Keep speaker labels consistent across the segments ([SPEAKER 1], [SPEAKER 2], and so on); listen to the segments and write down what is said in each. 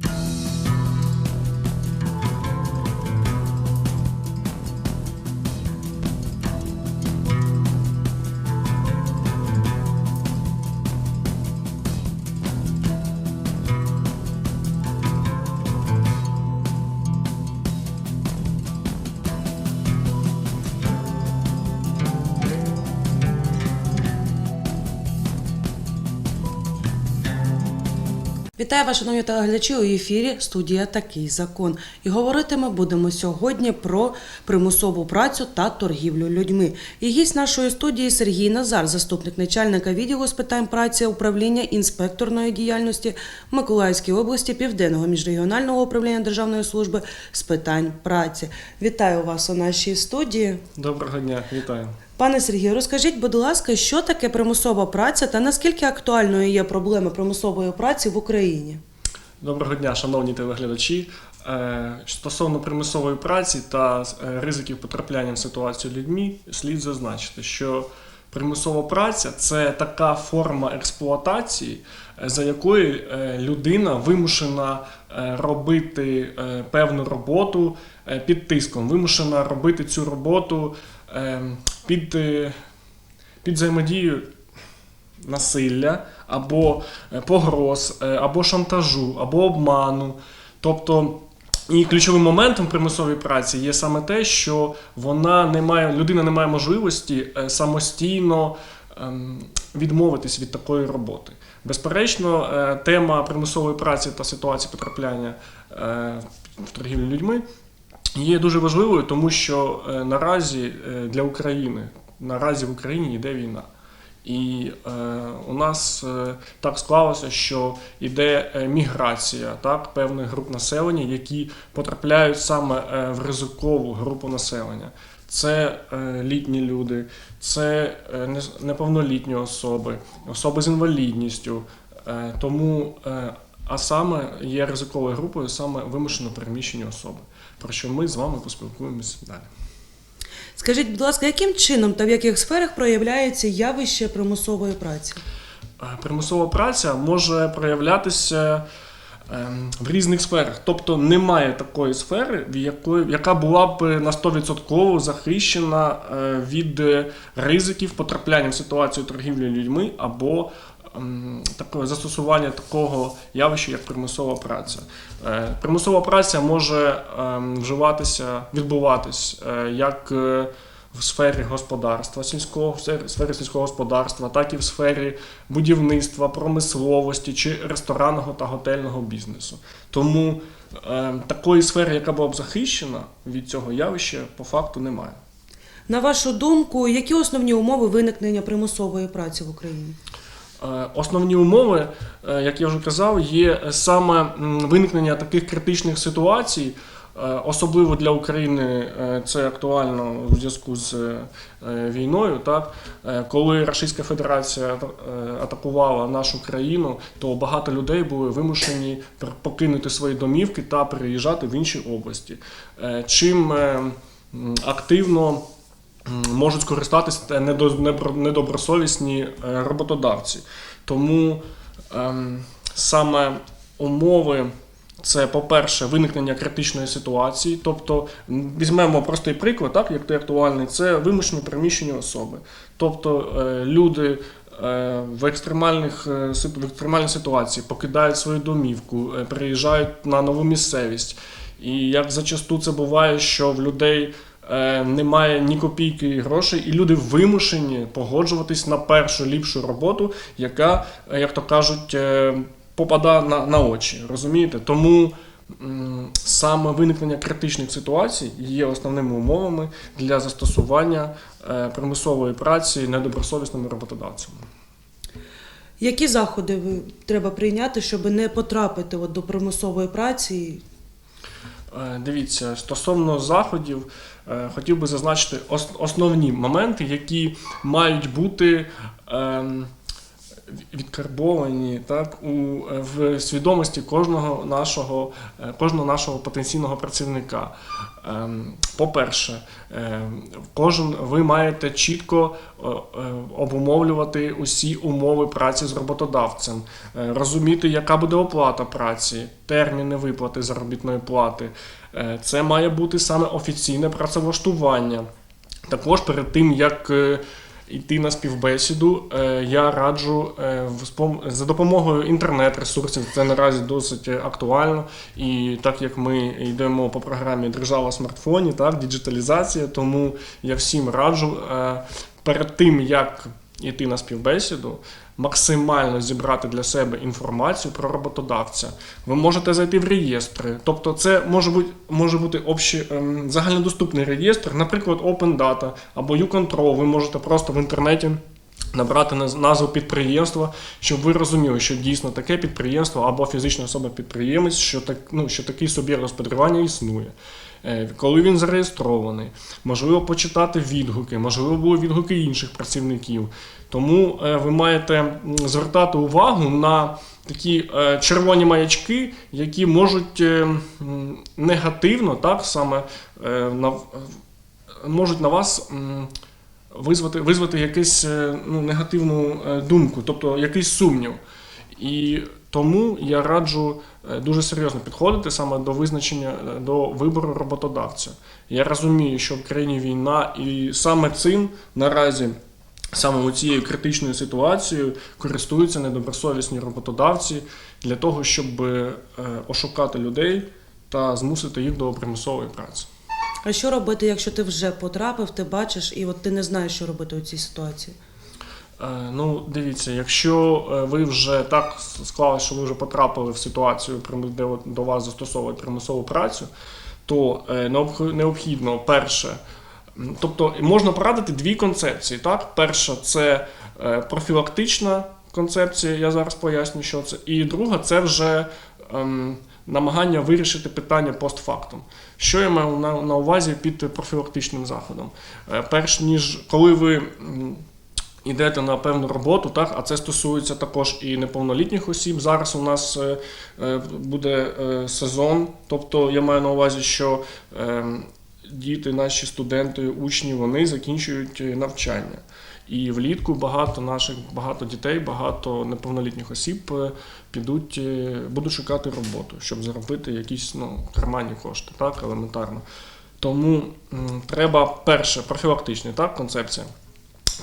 [SPEAKER 1] Bye. Вітаю вас, шановні телеглядачі, у ефірі студія Такий закон. І говорити ми будемо сьогодні про примусову працю та торгівлю людьми. І гість нашої студії Сергій Назар, заступник начальника відділу з питань праці управління інспекторної діяльності в Миколаївській області Південного міжрегіонального управління Державної служби з питань праці. Вітаю вас у нашій студії.
[SPEAKER 2] Доброго дня, вітаю.
[SPEAKER 1] Пане Сергію, розкажіть, будь ласка, що таке примусова праця та наскільки актуальною є проблема примусової праці в Україні?
[SPEAKER 2] Доброго дня, шановні телеглядачі. Е, Стосовно примусової праці та е, ризиків потрапляння в ситуацію людьми, слід зазначити, що примусова праця це така форма експлуатації, е, за якою людина вимушена робити певну роботу під тиском, вимушена робити цю роботу під, е, під взаємодією насилля або е, погроз, е, або шантажу, або обману. Тобто, і ключовим моментом примусової праці є саме те, що вона не має, людина не має можливості самостійно ем, відмовитись від такої роботи. Безперечно, тема примусової праці та ситуації потрапляння в торгівлю людьми є дуже важливою, тому що е, наразі е, для України наразі в Україні йде війна. І е, у нас е, так склалося, що йде е, міграція так, певних груп населення, які потрапляють саме в ризикову групу населення. Це е, літні люди, це е, неповнолітні особи, особи з інвалідністю. Е, тому, е, а саме є ризиковою групою саме вимушено переміщені особи, про що ми з вами поспілкуємось далі.
[SPEAKER 1] Скажіть, будь ласка, яким чином та в яких сферах проявляється явище примусової праці?
[SPEAKER 2] Е, Примусова праця може проявлятися ем, в різних сферах. Тобто немає такої сфери, в якої, яка була б на 100% захищена е, від ризиків потрапляння в ситуацію торгівлі людьми або такого застосування такого явища, як примусова праця. Е, Примусова праця може ем, вживатися, відбуватись е, як е, в сфері господарства, сільського, в сфері- сільського господарства, так і в сфері будівництва, промисловості чи ресторанного та готельного бізнесу. Тому е, такої сфери, яка була б захищена від цього явища, по факту немає.
[SPEAKER 1] На вашу думку, які основні умови виникнення примусової праці в Україні?
[SPEAKER 2] Е, Основні умови, е, як я вже казав, є саме виникнення таких критичних ситуацій. Е, Особливо для України це актуально у зв'язку з війною. Так? Коли Російська Федерація атакувала нашу країну, то багато людей були вимушені покинути свої домівки та переїжджати в інші області. Чим активно можуть скористатися недобросовісні е, роботодавці. Тому ем, саме умови. Це, по-перше, виникнення критичної ситуації. Тобто, візьмемо простий приклад, так, як той актуальний, це вимушено переміщені особи. Тобто е, люди е, в, екстремальних, в екстремальній ситуації покидають свою домівку, переїжджають на нову місцевість. І як зачасту це буває, що в людей немає ні копійки грошей, і люди вимушені погоджуватись на першу ліпшу роботу, яка, е, як то кажуть, е, попадає на, на очі. Розумієте? Тому саме виникнення критичних ситуацій є основними умовами для застосування е, примусової праці недобросовісними роботодавцями.
[SPEAKER 1] Які заходи треба прийняти, щоб не потрапити от до примусової праці?
[SPEAKER 2] Е, Дивіться, стосовно заходів, е, хотів би зазначити ос- основні моменти, які мають бути ем, відкарбовані так, у, е, в свідомості кожного нашого, е, кожного нашого потенційного працівника. Ем, По-перше, ем, кожен ви маєте чітко е, е, обумовлювати усі умови праці з роботодавцем, е, розуміти, яка буде оплата праці, терміни виплати заробітної плати. Е, Це має бути саме офіційне працевлаштування. Також перед тим, як е, йти на співбесіду, е, я раджу е, за допомогою інтернет-ресурсів. Це наразі досить актуально. І так як ми йдемо по програмі Держава в смартфоні, так, діджиталізація, тому я всім раджу е, перед тим, як йти на співбесіду, максимально зібрати для себе інформацію про роботодавця. Ви можете зайти в реєстри. Тобто, це може бути, може бути общий, ем, загальнодоступний реєстр, наприклад, Open Data або YouControl. Ви можете просто в інтернеті. Набрати наз- назву підприємства, щоб ви розуміли, що дійсно таке підприємство або фізична особа-підприємець, що так, ну, що такий суб'єкт господарювання існує. Е, Коли він зареєстрований, можливо почитати відгуки, можливо, були відгуки інших працівників. Тому е, ви маєте звертати увагу на такі е, червоні маячки, які можуть негативно, так саме можуть на вас. Визвати, визвати якусь ну, негативну думку, тобто якийсь сумнів. І тому я раджу е, дуже серйозно підходити саме до визначення, е, до вибору роботодавця. Я розумію, що в країні війна, і саме цим наразі, саме у цією критичною ситуацією, користуються недобросовісні роботодавці для того, щоб е, ошукати людей та змусити їх до примусової праці.
[SPEAKER 1] А що робити, якщо ти вже потрапив, ти бачиш, і от ти не знаєш, що робити у цій ситуації?
[SPEAKER 2] Е, Ну, дивіться, якщо е, ви вже так склалося, що ви вже потрапили в ситуацію, де до вас застосовують примусову працю, то е, необхідно перше. Тобто можна порадити дві концепції. Так? Перша це профілактична концепція, я зараз поясню, що це. І друга це вже ем, намагання вирішити питання постфактум. Що я маю на, на увазі під профілактичним заходом? Перш ніж коли ви йдете на певну роботу, так, а це стосується також і неповнолітніх осіб. Зараз у нас е, е, буде е, сезон, тобто я маю на увазі, що е, діти, наші студенти, учні, вони закінчують навчання. І влітку багато наших багато дітей, багато неповнолітніх осіб підуть, будуть шукати роботу, щоб заробити якісь ну, карманні кошти, так, елементарно. Тому треба перше профілактичний так, концепція.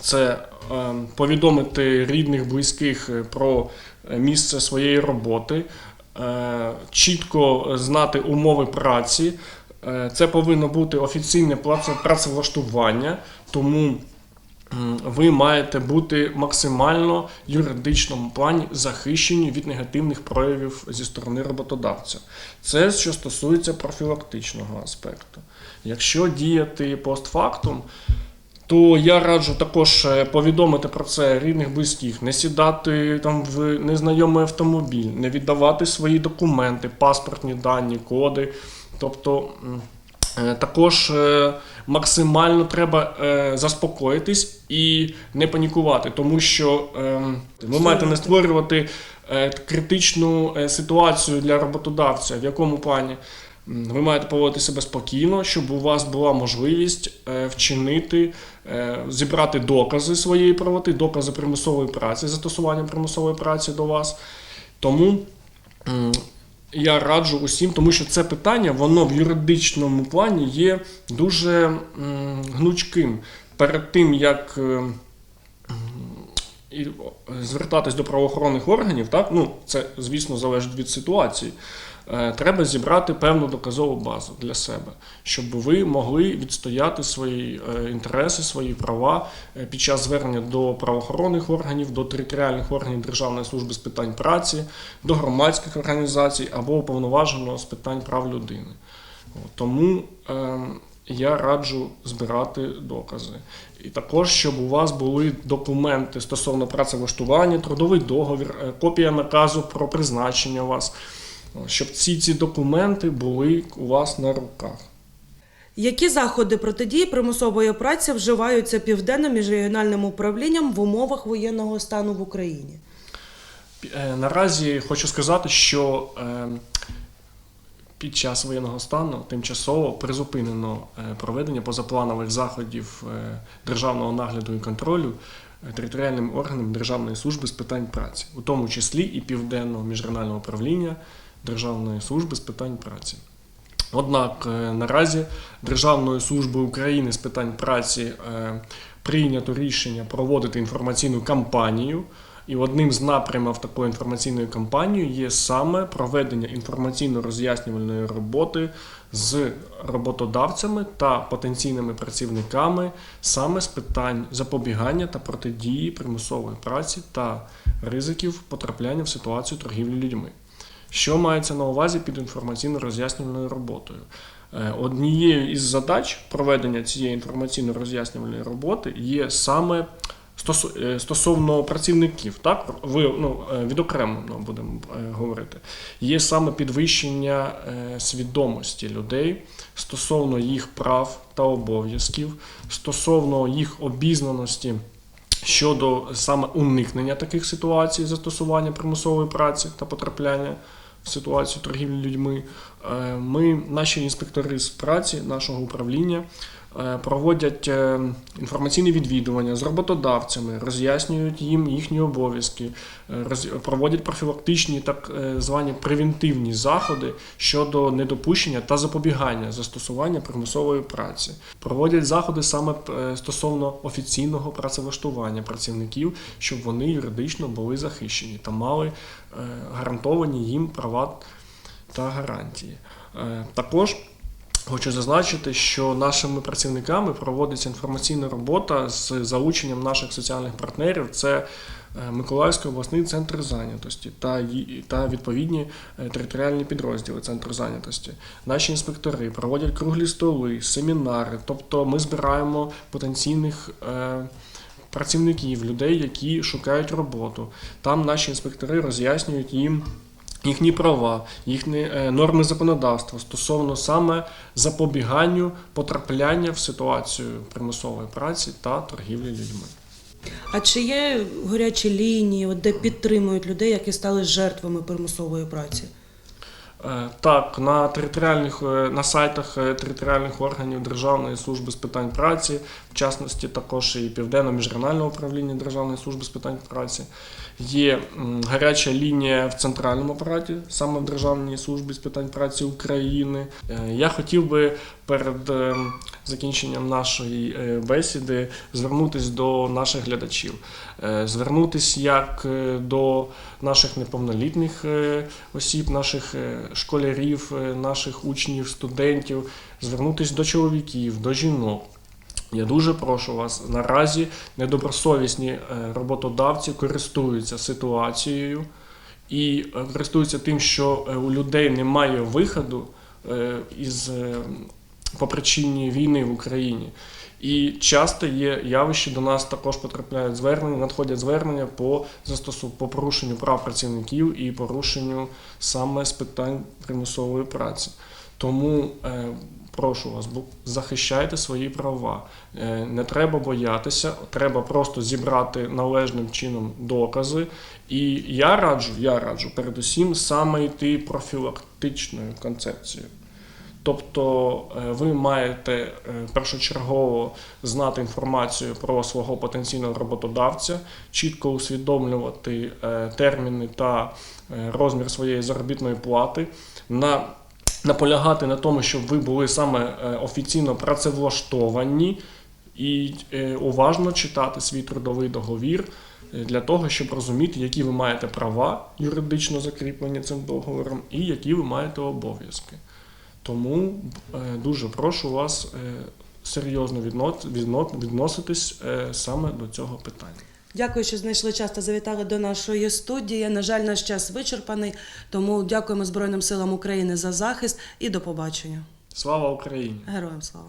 [SPEAKER 2] Це е, повідомити рідних, близьких е, про е, місце своєї роботи, е, чітко знати умови праці. Це повинно бути офіційне працевлаштування, тому ви маєте бути максимально юридичному плані захищені від негативних проявів зі сторони роботодавця. Це що стосується профілактичного аспекту. Якщо діяти постфактум, то я раджу також е, повідомити про це рідних близьких, не сідати там в незнайомий автомобіль, не віддавати свої документи, паспортні дані, коди. Тобто е, також е, максимально треба заспокоїтись і не панікувати, тому що е, ви маєте не створювати критичну ситуацію для роботодавця, в якому плані. Ви маєте поводити себе спокійно, щоб у вас була можливість е, вчинити, е, зібрати докази своєї правоти, докази примусової праці, застосування примусової праці до вас. Тому я раджу усім, тому що це питання, воно в юридичному плані є дуже гнучким. Перед тим, як е, і звертатись до правоохоронних органів, так, ну, це, звісно, залежить від ситуації. Е, Треба зібрати певну доказову базу для себе, щоб ви могли відстояти свої е, інтереси, свої права е, під час звернення до правоохоронних органів, до територіальних органів Державної служби з питань праці, до громадських організацій або уповноваженого з питань прав людини. Тому е, я раджу збирати докази. І також, щоб у вас були документи стосовно працевлаштування, трудовий договір, е, копія наказу про призначення вас, щоб ці, ці документи були у вас на руках.
[SPEAKER 1] Які заходи протидії примусової праці вживаються південним міжрегіональним управлінням в умовах воєнного стану в Україні?
[SPEAKER 2] Е, Наразі хочу сказати, що е, під час воєнного стану тимчасово призупинено е, проведення позапланових заходів е, державного нагляду і контролю е, територіальним органам Державної служби з питань праці, у тому числі і Південного міжрегіонального управління Державної служби з питань праці. Однак наразі Державною службою України з питань праці прийнято рішення проводити інформаційну кампанію. І одним з напрямів такої інформаційної кампанії є саме проведення інформаційно-роз'яснювальної роботи з роботодавцями та потенційними працівниками саме з питань запобігання та протидії примусової праці та ризиків потрапляння в ситуацію торгівлі людьми. Що мається на увазі під інформаційно-роз'яснювальною роботою? Е, Однією із задач проведення цієї інформаційно-роз'яснювальної роботи є саме стосовно працівників, так ви ну, е, відокремлено будемо е, говорити, є саме підвищення е, свідомості людей стосовно їх прав та обов'язків, стосовно їх обізнаності щодо саме уникнення таких ситуацій, застосування примусової праці та потрапляння в ситуацію торгівлі людьми. Е, Ми, наші інспектори з праці нашого управління, е, проводять е, інформаційні відвідування з роботодавцями, роз'яснюють їм їхні обов'язки, е, проводять профілактичні так е, звані превентивні заходи щодо недопущення та запобігання застосування примусової праці. Проводять заходи саме е, стосовно офіційного працевлаштування працівників, щоб вони юридично були захищені та мали е, гарантовані їм права та гарантії. Е, Також хочу зазначити, що нашими працівниками проводиться інформаційна робота з залученням наших соціальних партнерів. Це е, Миколаївський обласний центр зайнятості та, та відповідні е, територіальні підрозділи центру зайнятості. Наші інспектори проводять круглі столи, семінари. Тобто ми збираємо потенційних. е, Працівників, людей, які шукають роботу. Там наші інспектори роз'яснюють їм їхні права, їхні е, норми законодавства стосовно саме запобіганню потрапляння в ситуацію примусової праці та торгівлі людьми.
[SPEAKER 1] А чи є гарячі лінії, де підтримують людей, які стали жертвами примусової праці?
[SPEAKER 2] Е, Так, на територіальних е, на сайтах е, територіальних органів Державної служби з питань праці, в частності також і південно міжрегіонального управління Державної служби з питань праці, є гаряча лінія в центральному апараті, саме в Державній службі з питань праці України. Я хотів би перед е, закінченням нашої е, бесіди звернутися до наших глядачів, Е, звернутися як е, до наших неповнолітніх осіб, наших школярів, наших учнів, студентів, звернутися до чоловіків, до жінок. Я дуже прошу вас, наразі недобросовісні роботодавці користуються ситуацією і користуються тим, що у людей немає виходу із по причині війни в Україні. І часто є явище, до нас також потрапляють звернення, надходять звернення по застосу по порушенню прав працівників і порушенню саме з питань примусової праці. Тому е, прошу вас, захищайте свої права. Е, не треба боятися, треба просто зібрати належним чином докази. І я раджу, я раджу передусім саме йти профілактичною концепцією. Тобто е, ви маєте е, першочергово знати інформацію про свого потенційного роботодавця, чітко усвідомлювати е, терміни та розмір своєї заробітної плати, на, наполягати на тому, щоб ви були саме офіційно працевлаштовані і уважно читати свій трудовий договір для того, щоб розуміти, які ви маєте права юридично закріплені цим договором, і які ви маєте обов'язки. Тому е, дуже прошу вас е, серйозно відно- відно- відноситись е, саме до цього питання.
[SPEAKER 1] Дякую, що знайшли час та завітали до нашої студії. На жаль, наш час вичерпаний, тому дякуємо Збройним силам України за захист і до побачення.
[SPEAKER 2] Слава Україні!
[SPEAKER 1] Героям слава!